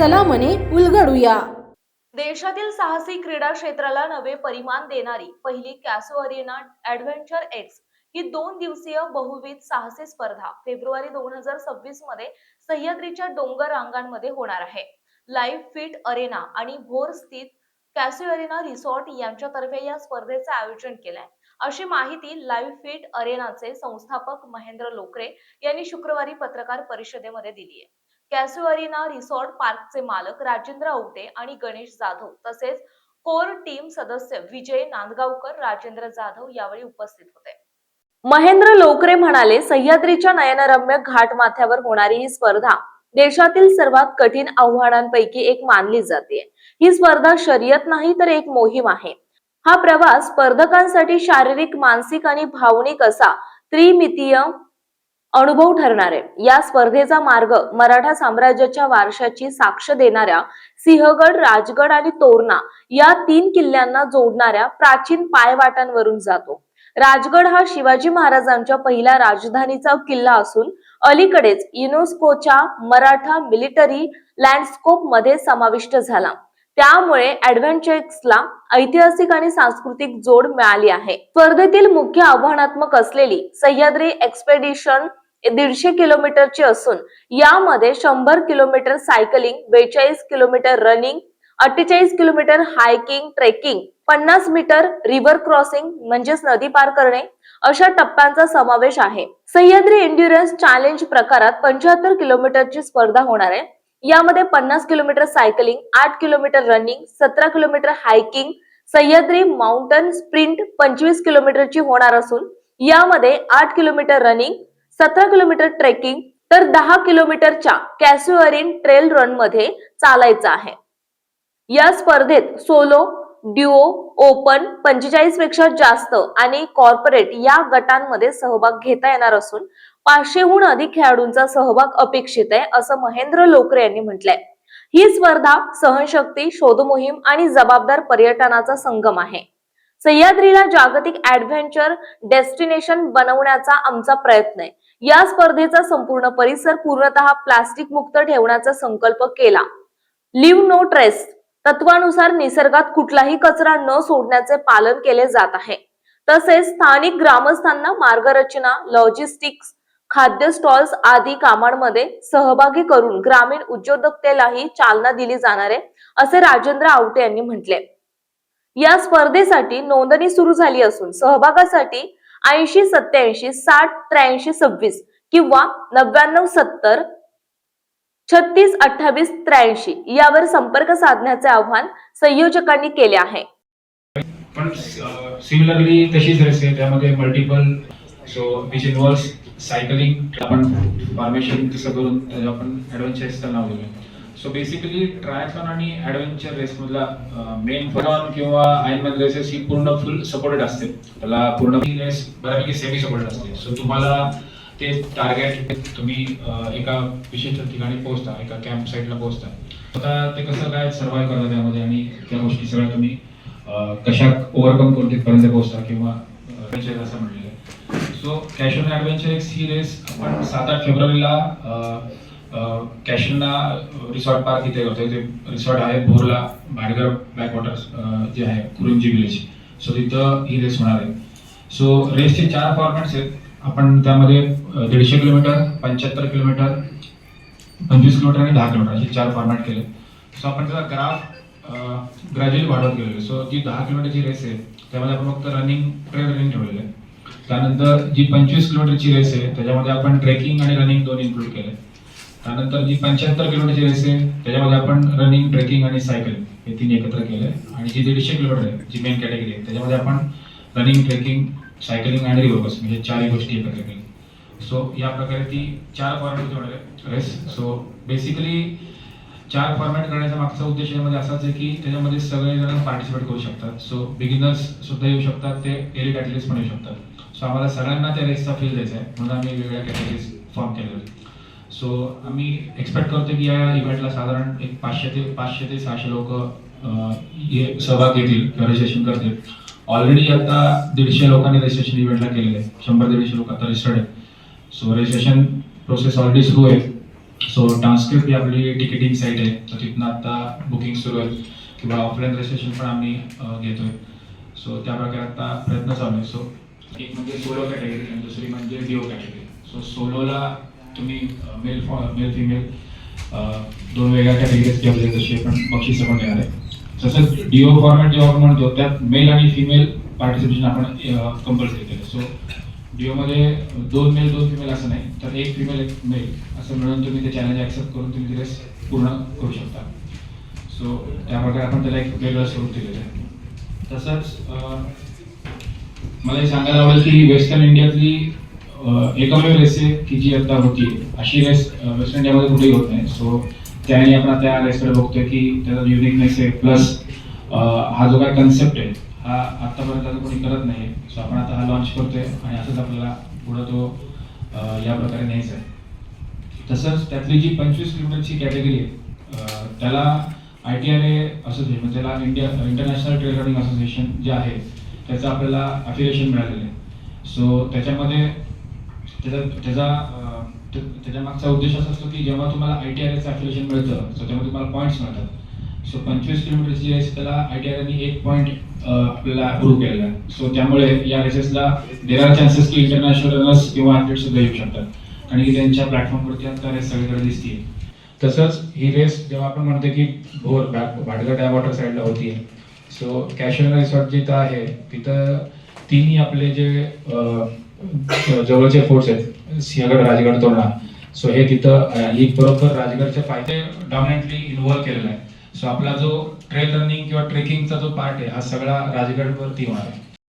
चला मने उलगडूया. देशातील साहसी क्रीडा क्षेत्राला नवे परिमाण देणारी पहिली कॅसो अरेना ऍडव्हेंचर एक्स ही दोन दिवसीय बहुविध साहसी स्पर्धा फेब्रुवारी दोन हजार सव्वीसमध्ये सह्याद्रीच्या डोंगर रांगांमध्ये होणार आहे. लाईव्ह फिट अरेना आणि भोर स्थित कॅसो अरेना रिसॉर्ट यांच्यातर्फे या स्पर्धेचे आयोजन केलंय. अशी माहिती लाईव्ह फिट अरेनाचे संस्थापक महेंद्र लोकरे यांनी शुक्रवारी पत्रकार परिषदेमध्ये दिली आहे कॅसो अरेना रिसॉर्ट पार्कचे मालक राजेंद्र औटे आणि गणेश जाधव तसेच कोर टीम सदस्य विजय नांदगावकर राजेंद्र जाधव यावेळी उपस्थित होते. महेंद्र लोकरे म्हणाले सह्याद्रीच्या नयनरम्य घाट माथ्यावर होणारी ही स्पर्धा देशातील सर्वात कठीण आव्हानांपैकी एक मानली जाते. ही स्पर्धा शर्यत नाही तर एक मोहीम आहे. हा प्रवास स्पर्धकांसाठी शारीरिक मानसिक आणि भावनिक असा त्रिमितीय अनुभव ठरणार. आहे या स्पर्धेचा मार्ग मराठा साम्राज्याच्या वारशाची साक्ष देणाऱ्या सिंहगड राजगड आणि तोरणा या तीन किल्ल्यांना जोडणाऱ्या प्राचीन पायवाटांवरून जातो. राजगड हा शिवाजी महाराजांच्या पहिल्या राजधानीचा किल्ला असून अलीकडेच युनेस्कोच्या मराठा मिलिटरी लँडस्कोपमध्ये समाविष्ट झाला. त्यामुळे ऍडव्हेंचर्सला ऐतिहासिक आणि सांस्कृतिक जोड मिळाली आहे. स्पर्धेतील मुख्य आव्हानात्मक असलेली सह्याद्री एक्सपेडिशन दीडशे किलोमीटरची असून यामध्ये शंभर किलोमीटर सायकलिंग बेचाळीस किलोमीटर रनिंग अठ्ठेचाळीस किलोमीटर हायकिंग ट्रेकिंग पन्नास मीटर रिव्हर क्रॉसिंग म्हणजेच नदी पार करणे अशा टप्प्यांचा समावेश आहे. सह्याद्री एन्ड्युरन्स चॅलेंज प्रकारात पंच्याहत्तर किलोमीटरची स्पर्धा होणार आहे. यामध्ये पन्नास किलोमीटर सायकलिंग आठ किलोमीटर रनिंग सतरा kilometre hiking Sahyadri mountain sprint पंचवीस किलोमीटरची होणार असून यामध्ये आठ किलोमीटर रनिंग सतरा किलोमीटर ट्रेकिंग तर दहा किलोमीटरच्या कॅस्युअरिन ट्रेल रनमध्ये चालायचं आहे. या स्पर्धेत सोलो ड्युओ ओपन पंचेचाळीसपेक्षा जास्त आणि कॉर्पोरेट या गटांमध्ये सहभाग घेता येणार असून पाचशेहून अधिक खेळाडूंचा सहभाग अपेक्षित आहे असं महेंद्र लोकरे यांनी म्हटलंय. ही स्पर्धा सहनशक्ती शोधमोहीम आणि जबाबदार पर्यटनाचा संगम आहे. सह्याद्रीला जागतिक ऍडव्हेंचर डेस्टिनेशन बनवण्याचा आमचा प्रयत्न आहे. या स्पर्धेचा संपूर्ण परिसर पूर्णतः प्लास्टिक मुक्त ठेवण्याचा संकल्प केला. लिव्ह नो ट्रेस तत्वानुसार निसर्गात कुठलाही कचरा न सोडण्याचे पालन केले जात आहे. तसेच स्थानिक ग्रामस्थांना मार्गरचना लॉजिस्टिक्स खाद्य स्टॉल्स आदी कामांमध्ये सहभागी करून ग्रामीण उद्योजकतेलाही चालना दिली जाणार आहे असे राजेंद्र आवटे यांनी म्हटले. या स्पर्धेसाठी नोंदणी सुरू झाली असून सहभागासाठी ऐंशी सत्याऐंशी साठ त्र्याऐंशी सव्वीस किंवा नव्याण्णव सत्तर छत्तीस अठ्ठावीस त्र्याऐंशी यावर संपर्क साधण्याचे आव्हान संयोजकांनी केले आहे. पण सिमिलरली तशीच रेस आहे त्यामध्ये multiple so which involves cycling आपण फार्मेशन तसं करून त्याला आपण ॲडव्हेंचर्सचं नाव दिलं सो बेसिकली ट्रायथॉन आणि ॲडव्हेंचर रेसमधला मेन फॉन किंवा आयनमॅन रेसेस ही पूर्ण फुल सपोर्टेड असते. त्याला पूर्ण रेस बऱ्यापैकी सेमी सपोर्टेड असते. सो तुम्हाला ते टार्गेट तुम्ही एका विशिष्ट ठिकाणी पोहोचता एका कॅम्प साईटला पोहोचता. आता ते कसं काय सर्वाईव्ह करता त्यामध्ये आणि त्या गोष्टी सगळ्या तुम्ही कशा ओव्हरकम करून तिथपर्यंत पोहोचता किंवा असं म्हटलेलं आहे. सो ऑन ॲडव्हेंचर एक्स ही रेस आपण सात आठ फेब्रुवारीला कॅशनला रिसॉर्ट पार्क इथे करतो इथे रिसॉर्ट आहे भोरला भाडगर बॅकवॉटर्स जे आहे कुरुंजी विलेज. सो तिथं ही रेस होणार आहे. सो रेसचे चार फॉर्मॅट्स आहेत. आपण त्यामध्ये दीडशे किलोमीटर पंच्याहत्तर किलोमीटर पंचवीस किलोमीटर आणि दहा किलोमीटर असे चार फॉर्मॅट केले. सो आपण त्याचा ग्राफ ग्रॅज्युअली वाढवत गेलेलो सो जी दहा किलोमीटरची रेस आहे त्यामध्ये आपण फक्त रनिंग ट्रेल रनिंग ठेवलेलं आहे. त्यानंतर जी पंचवीस किलोमीटरची रेस आहे त्याच्यामध्ये आपण ट्रेकिंग आणि रनिंग दोन इन्क्लूड केले त्यानंतर जी पंच्याहत्तर किलोमीटरची रेस आहे त्याच्यामध्ये आपण रनिंग ट्रेकिंग आणि सायकल हे तीन एकत्र केले आणि जी दीडशे किलोमीटर आहे जी मेन कॅटेगरी आहे त्याच्यामध्ये आपण रनिंग ट्रेकिंग सायकलिंग आणि रिवर्स म्हणजे चारही गोष्टी एकत्र केली सो या प्रकारे ती चार फॉर्मॅट होणार आहे रेस सो बेसिकली चार फॉर्मॅट करण्याचा मागचा उद्देश यामध्ये असाच आहे की त्याच्यामध्ये सगळेजण पार्टिसिपेट करू शकतात. सो बिगिनर्स सुद्धा येऊ शकतात ते एलिट ॲथलीट्स पण येऊ शकतात. सो आम्हाला सगळ्यांना त्या रेसचा फील द्यायचा आहे म्हणून आम्ही वेगवेगळ्या कॅटेगरीज फॉर्म केलेल्या आहेत. सो आम्ही एक्सपेक्ट करतो की या इव्हेंटला साधारण एक पाचशे ते पाचशे ते सहाशे लोक सहभाग घेतील किंवा रजिस्ट्रेशन करतील. ऑलरेडी आता दीडशे लोकांनी रजिस्ट्रेशन इव्हेंटला केलेलं आहे. शंभर दीडशे लोक आता रजिस्टर्ड आहेत. सो रजिस्ट्रेशन प्रोसेस ऑलरेडी सुरू आहे. सो ट्रान्सक्रिप्ट ही आपली तिकिटिंग साईट आहे. तर तिथनं आता बुकिंग सुरू आहे. किंवा ऑफलाईन रजिस्ट्रेशन पण आम्ही घेतो आहे सो त्या प्रकारे आता प्रयत्न चालू आहे. सो एक म्हणजे सोलो कॅटेगरी आणि दुसरी म्हणजे डिओ कॅटेगरी सो सोलोला तुम्ही मेल मेल फिमेल दोन वेगळ्या कॅटेगरीज ठेवले जसे पण बक्षिसं पण देणार आहे तसंच डिओ फॉर्मॅट जेव्हा आपण म्हणतो त्यात मेल आणि फिमेल पार्टिसिपेशन आपण कंपल्सरी केलं. सो डिओमध्ये दोन मेल दोन फिमेल असं नाही तर एक फिमेल एक मेल असं मिळून तुम्ही ते चॅलेंज ॲक्सेप्ट करून तुम्ही ते रेस पूर्ण करू शकता. सो त्या प्रकारे आपण त्याला एक वेगळं स्वरूप दिलेलं आहे. तसंच मला हे सांगायला आवडेल की वेस्टर्न इंडियातली एकमेव रेस आहे की जी आता होती अशी रेस वेस्ट इंडियामध्ये कुठेही होत नाही. सो त्याने आपण त्या रेसकडे बघतोय की त्याचा युनिकनेस आहे. प्लस हा जो काय कन्सेप्ट आहे हा आतापर्यंत आता कोणी करत नाही सो आपण आता हा लॉन्च करतोय आणि असंच आपल्याला पुढं तो या प्रकारे न्यायचा आहे. तसंच त्यातली जी पंचवीस किलोमीटरची कॅटेगरी आहे त्याला I T R A association म्हणजे त्याला India international trade running association जे आहे त्याचं आपल्याला अफिलिएशन मिळालेलं आहे. सो त्याच्यामध्ये त्याचा त्याचा त्याच्या मागचा उद्देश असा असतो की जेव्हा तुम्हाला आय टी आर एचं अफिलिएशन मिळतं सो त्यामध्ये तुम्हाला पॉईंट्स मिळतात. सो पंचवीस किलोमीटरची जी रेस त्याला आय टी आर एक पॉईंट आपल्याला अप्रूव्ह केलेला आहे. सो त्यामुळे या रेसेसला देर आर चान्सेस की इंटरनॅशनल रनर्स किंवा ॲथलीट सुद्धा येऊ शकतात. कारण की त्यांच्या प्लॅटफॉर्मवरती आता रेस सगळीकडे दिसते तसंच ही रेस जेव्हा आपण म्हणतो की भोर भाटघर डॅम वॉटर साईडला होती सो कॅशर रिसॉर्ट जिथं आहे तिथं तिन्ही आपले जे जवळचे फोर्ट्स आहेत. सिंहगड राजगड तोरणा सो हे तिथं लीग बरोबर राजगडच्या फायदे डॉमिनेंटली इन्व्हॉल्व केलेला आहे. सो आपला जो ट्रेल रनिंग किंवा ट्रेकिंगचा जो पार्ट आहे हा सगळा राजगडवरती होणार आहे.